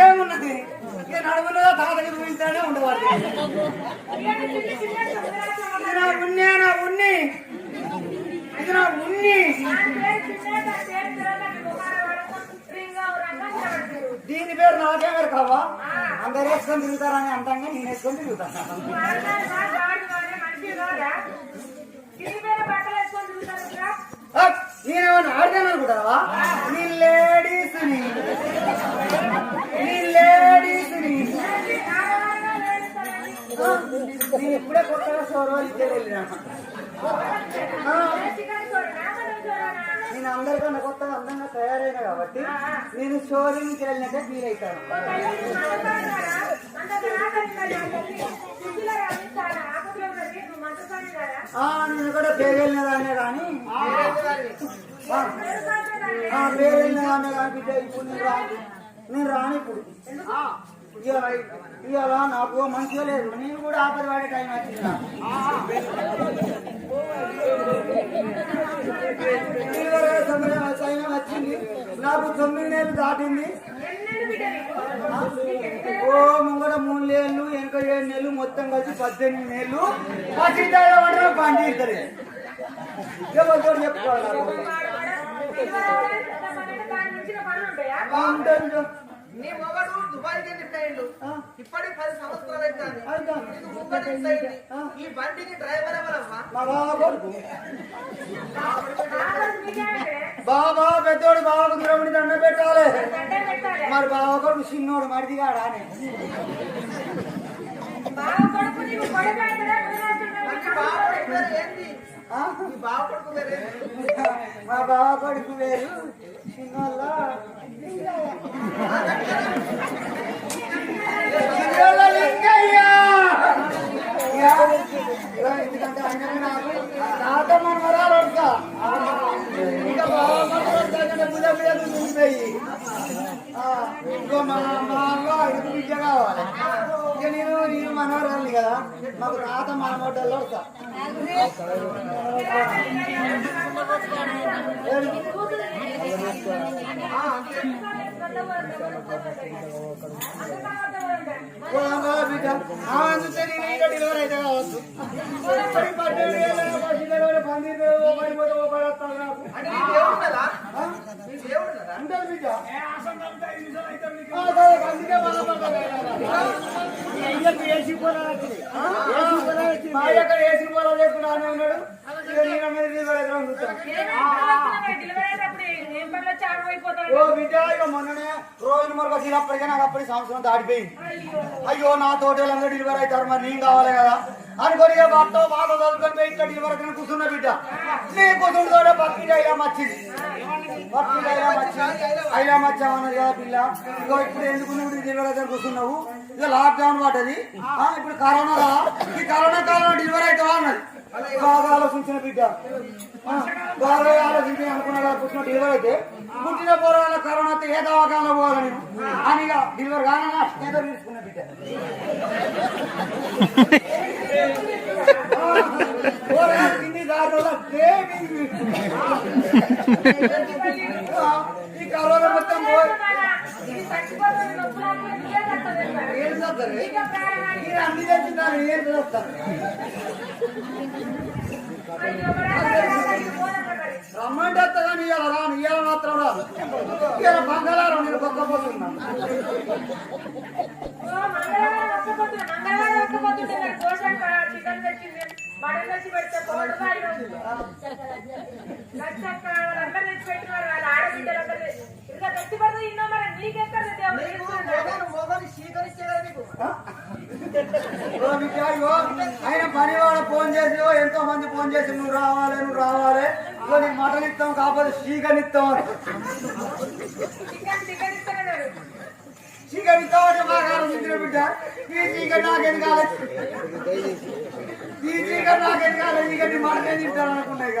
ఏమున్నది? ఇక నడుములో తాతకి చూపించానే ఉండవాలి ఇది నా ఉన్ని నా ఉన్ని ఇది నా ఉన్ని దీని పేరు నాకేమరు కావా? అందరు వేసుకొని తిరుగుతారని అంతంగా నేను వేసుకొని తిరుగుతాను! నేనేమన్నా ఆడతాను అనుకుంటావా? నీ లేడీస్ని. నీ లేడీస్ని. నేను ఇప్పుడే కొత్తగా సౌరవాలు ఇచ్చే వెళ్ళినా. నేను అందరికన్నా కొత్తగా అందంగా తయారైన కాబట్టి నేను షోరూమ్కి వెళ్ళినట్టే ఫీల్ అవుతాను. నేను కూడా పేరు వెళ్ళినదానే కానీ పేరు వెళ్ళినదానే కానీ బిడ్డ ఇప్పుడు నేను రాను నేను రాను ఇప్పుడు. ఇవాళ నాకు మంచిగా లేదు. నేను కూడా ఆపద వాడే టైం వచ్చింది సమయం వచ్చింది. నాకు తొమ్మిది నెలలు దాటింది. ఓ ముంగడ మూడు నెలలు వెనక ఏడు నెలలు మొత్తం కలిసి పద్దెనిమిది నెలలు. వంటలు పండిస్తారు ఎవరితో చెప్పుకోవాలి? నీ మొగడు దుబాయ్కి వెళ్ళిపోయిండు ఆ, ఇప్పటికి పది సంవత్సరాలు అవుతాను. ఈ బండికి డ్రైవర్ బాబా పెద్దోడు బావకు ద్రవుని దండ పెట్టాలి. మరి బావ కొడుకు చిన్నోడు మరిదిగాడా మా బావ కొడుకు వేరు చిన్నోళ్ళ చిన్నోళ్ళ లింగయ్య. ఎందుకంటే ఆయననే నాకు ఇంకా ఇంకో మా మా అవ్వ ఇది విద్య కావాలి ఇక నేను నేను మనవరాలి కదా మాకు తాత మనమోటల్లో వస్తా పోదామా బిడ్డ? ఆ, నేను డెలివరీ అయితే ఏసీ లేకుండా ఆనే ఉన్నాడు ఇక నేను మీద డెలివరీ అయితే చూస్తాను. ఓ బిడ్డ ఇక మొన్ననే రోజు మరొక వచ్చినప్పటికే నాకు అప్పటి సంవత్సరం దాటిపోయింది. అయ్యో నా తోటలందరూ డెలివరీ అవుతారు మరి నేను కావాలి కదా? అనుకొని భర్త బాధ చదువుకొని పోయి ఇక్కడ డెలివరీ అయితే కూర్చున్న బిడ్డ. నీ కూతురుతోనే పక్కింటి అయినా మచ్చింది పక్కింటి అయినా మచ్చింది అయినా మచ్చామన్నది కదా పిల్ల. ఇగో ఇప్పుడు ఎందుకు నువ్వు డెలివరీ అయితే కూర్చున్నావు? ఇక లాక్డౌన్ పడ్డది ఇప్పుడు కరోనా కదా ఈ కరోనా కాలంలో డెలివరీ అవుతావా అన్నది. బాగా ఆలోచించిన బిడ్డ. బాగా ఆలోచించి అనుకున్నాడు పుట్టిన డెలివరీ అయితే పుట్టిన పోరాల కరోనా వస్తే ఏ దవాఖాన పోవాలి నేను? అని ఇక డెలివరీ కానీ ఏదో తీసుకున్న బిడ్డ. కింది దారిలో ఈ కరోనా మొత్తం చేస్తారు మీరు అన్ని ఏం చేస్తారు రమ్మంటే వస్తుందని ఇవాళ రాను ఇవాళ మాత్రం రాను ఇవాళ బంగాళారం నేను పక్కపోతున్నాను నీకు మొగను ఆయన పని వాడు ఫోన్ చేసి ఎంతో మంది ఫోన్ చేసి నువ్వు రావాలి నువ్వు రావాలి. ఇగో నీకు మటన్ ఇస్తాం కాకపోతే చీకని ఇస్తాం చీకని ఇస్తామంటే బాగా ఆలోచించిన బిడ్డ. ఈ చీకటి నాకేం కాలేదు ఈ చీకటి నాకేం కాలేదు ఇక నీ మటన్ తింటాను అనుకున్నా ఇక.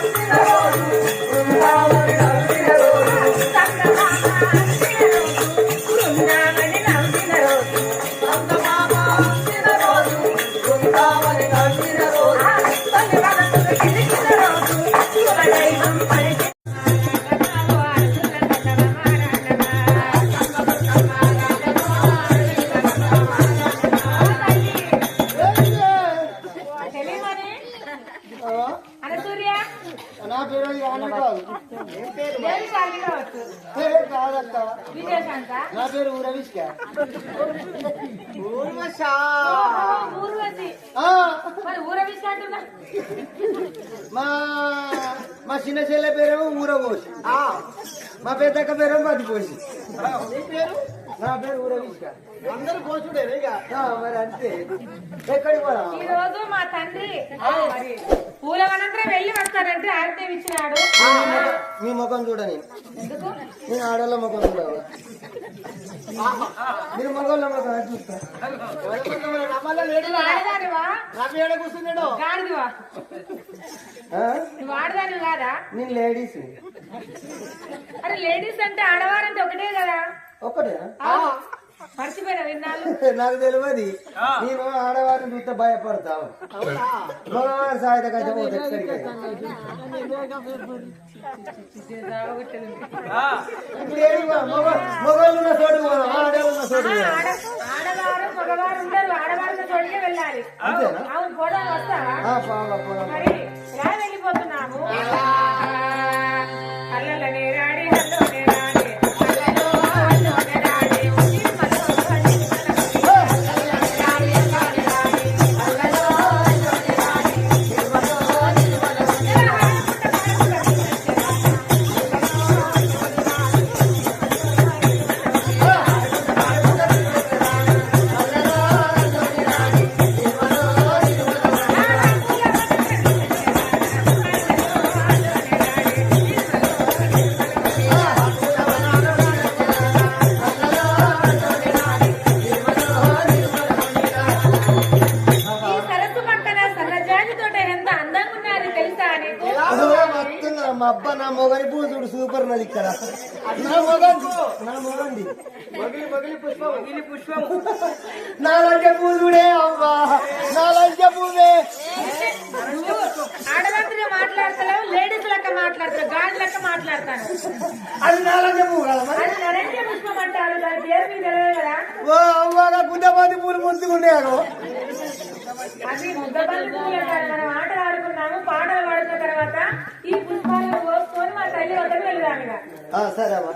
¡Gracias! నా పేరు అంటున్నా? మా మా చిన్న చెల్లె పేరేమో ఊరబోసి. మా పెద్దక్క పేరేమో మతిపోసి నా పేరు? అందరు పోచుడే మరి అంతే. ఎక్కడికి పోరా ఈ రోజు మా తండ్రి మరి పూలవనంతరం వెళ్ళి వస్తాడంటే ఆరతే ఇచ్చినాడు. మీ ముఖం చూడ నేను నేను ఆడోళ్ళ ముఖం చూడవు మీరు మగోళ్ళ ముఖం చూస్తా ఆడదాని కాదా? నేను లేడీస్ అరే లేడీస్ అంటే ఆడవారంటే ఒకటే కదా. ఒక్కటేనా నాకు తెలియదు. నేను ఆడవారిని చూస్తే భయపడతావు. మగవారి సాయుధ అయితే పోతే మగవాళ్ళు ఉన్న చోటు పోదాం ఆడవాళ్ళు ఉన్న చోటు పోదాం. ఆడ ఆడవారు మగవారు ఉండరు. ఆడవారితో చోటికే వెళ్ళాలి? అవును పోవడం వెళ్ళిపోతున్నాము ఇక్కడ. నా మొగం నా మొగండి. నా పూసుడే అవ్వా. నా నువ్వు ఆడవారితో మాట్లాడతలేవు లేడీస్ లెక్క మాట్లాడతావు గాడి లెక్క మాట్లాడతాను అది నా పువ్వు మరి. అది నరేంద్ర పుష్పం అంటారు దాని పేరు తెలియదు ఓ అవ్వగా గుడ్డపాతి పూలు ముద్దుకున్నాను అది ముద్దపల్లి పూలు అంటారు. మనం ఆటలు ఆడుకున్నాము పాటలు పాడుకున్న తర్వాత సరే అవ్వ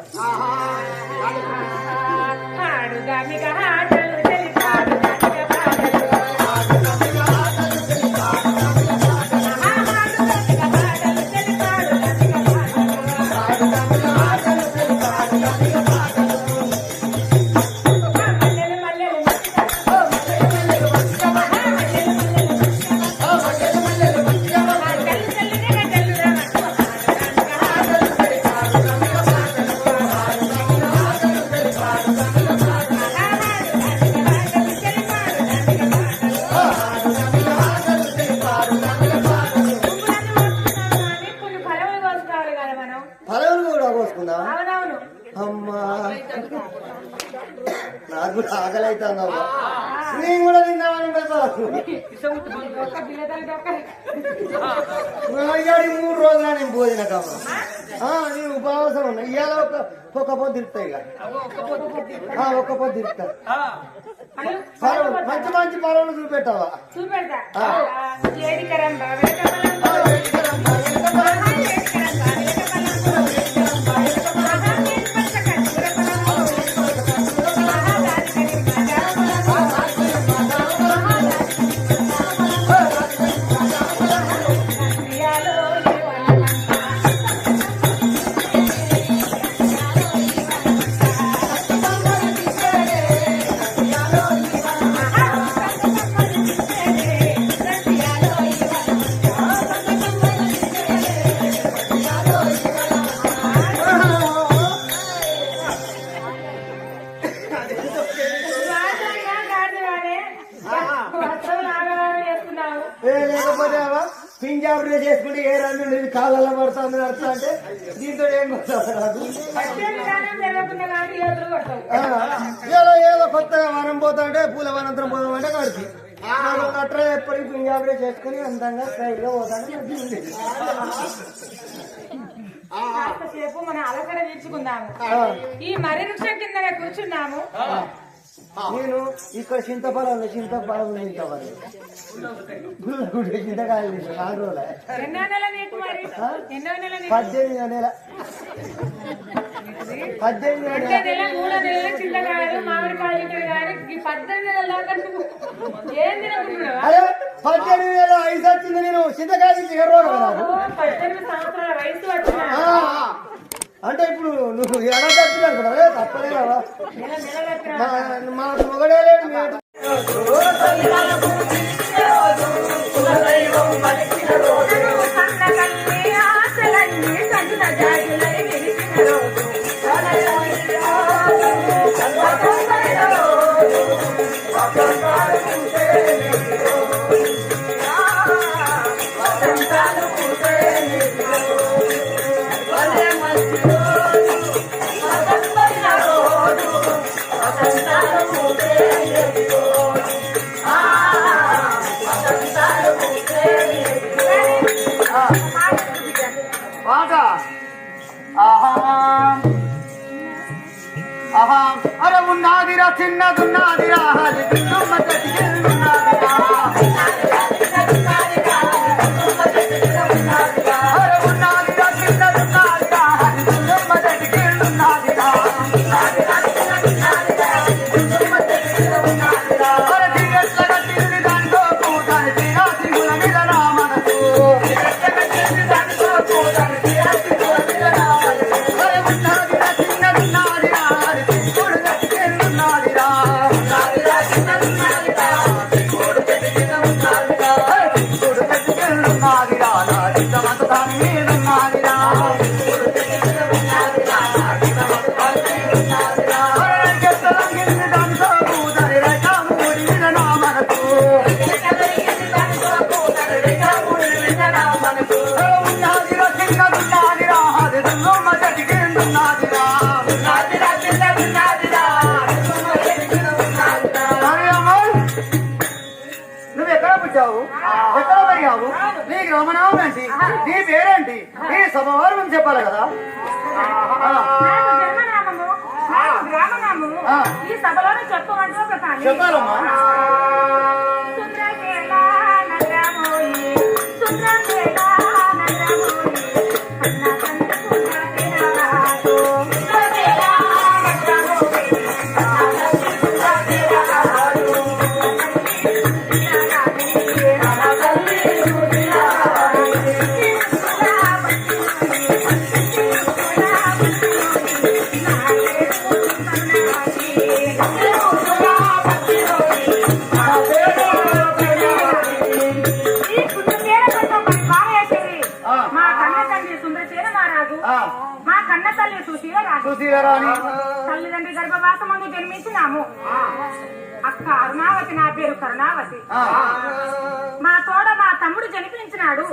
ఇవాడి మూడు రోజులు నేను భోజన నేను ఉపవాసం ఉన్నా ఇవాళ ఒక ఒక్క పొద్దు ఆ, ఒక్క పొద్దు పర్వాలేదు మంచి మంచి పర్వాలు చూపెట్టావా? చూపెడతా. నడుస్తా అంటే దీంతో ఏం ఇలా ఏదో కొత్తగా వనం పోతా అంటే పూల వనంతరం పోదాం అంటే కడిచి అట్లా ఎప్పటికీ డ్రెస్ చేసుకుని అందంగా స్టైల్గా పోతాను సేపు మన అలకడ తీర్చుకుందాము. ఈ మర్రి వృక్షం కింద కూర్చున్నాము. నేను ఇక్కడ చింతపలం చింతపలం చింతపలం గుడ్డ చింతకాయలు నాలుగు రోజులే. పద్దెనిమిది నెల. పద్దెనిమిది నెల. వయసు వచ్చింది? నేను అంటే ఇప్పుడు నువ్వు ఎలా తప్పినా అనుకున్నావే? తప్పలే కదా. నెల నెల తప్పిన? మా- మాకు మొగడే లేడు పాట ఆహా ఆహా అరే ఉన్నదిరా చిన్నదున్నదిరా అది దుమ్మ చెట్టున్నదిరా పుట్టావు ఎక్కడ పెరిగావు నీ గ్రామనామం ఏంటి నీ పేరేంటి? నీ సభవారం చెప్పాలి కదా. నాకు జన్మించినాము అక్క అరుణావతి నా పేరు కరుణావతి. మా తోడ మా తమ్ముడు జనిపించినాడు.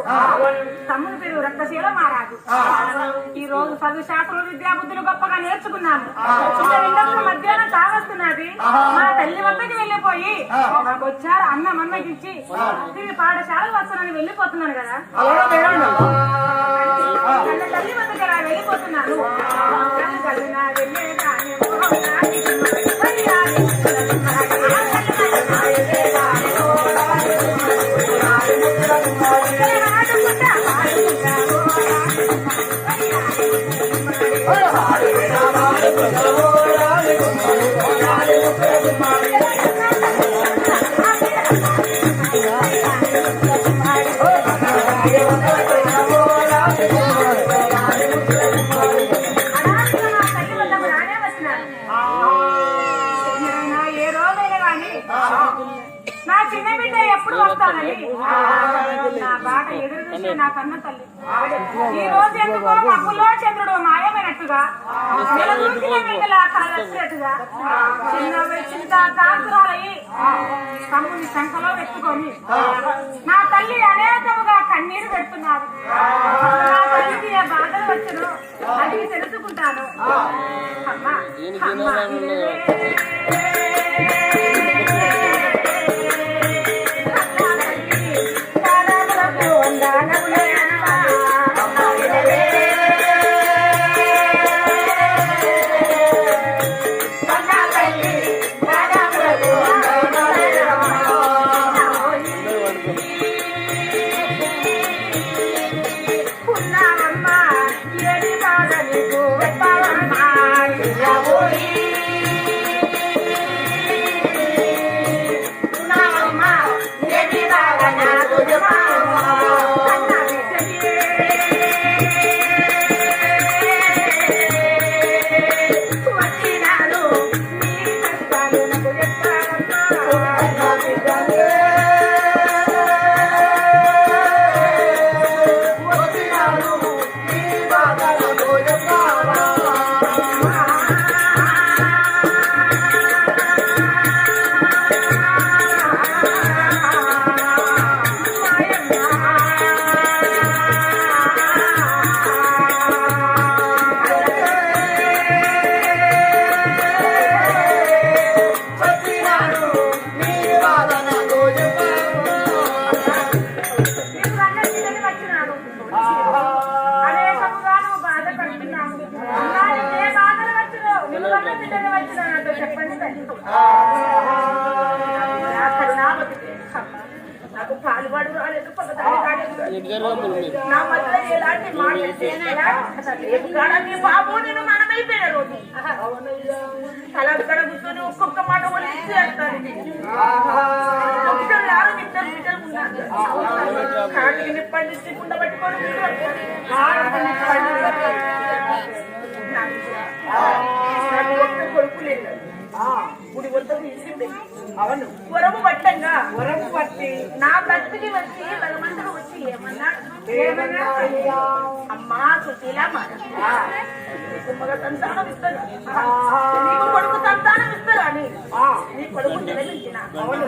తమ్ముడు పేరు రక్తశీల మహారాజు. ఈ రోజు చదువు శాస్త్రం విద్యా బుద్ధులు గొప్పగా నేర్చుకున్నాము. మధ్యాహ్నం తాగ వస్తున్నది ఆహా. మా తల్లి వద్దకు వెళ్ళిపోయి. నాకు వచ్చారు అన్నం అన్నకి ఇచ్చి తిరిగి పాఠశాలకు వస్తున్నాను వెళ్ళిపోతున్నాను కదా. తల్లి వద్దకు వెళ్ళిపోతున్నాను వెళ్ళే తమ్ముని శంఖలో పెట్టుకొని నా తల్లి అనేకముగా కన్నీరు పెడుతున్నారు తల్లికి ఏ బాధలు వచ్చును అది తెలుసుకుంటాను అమ్మా తల అక్కడ కూర్చొని ఒక్కొక్క మాట వాళ్ళు ఇచ్చేస్తాను ఒక్కరు రారు ఇద్దరు బిడ్డలు ఉన్నారు కాటికి పట్టుకొని. నాకు ఒక్క కొడుకు లేదు గుడి వద్దకు ఇల్లు అవును. వరము పట్టంగా? వరము పట్టి. నా భక్తికి వచ్చి భగవంతుడు వచ్చి ఏమన్నాడు ఏమన్నా అమ్మా సుశీల మగ సంతానం ఇస్తారు? నీకు కొడుకు సంతానం ఇస్తారు అని నీ కొడుకు జన్మించిన అవును.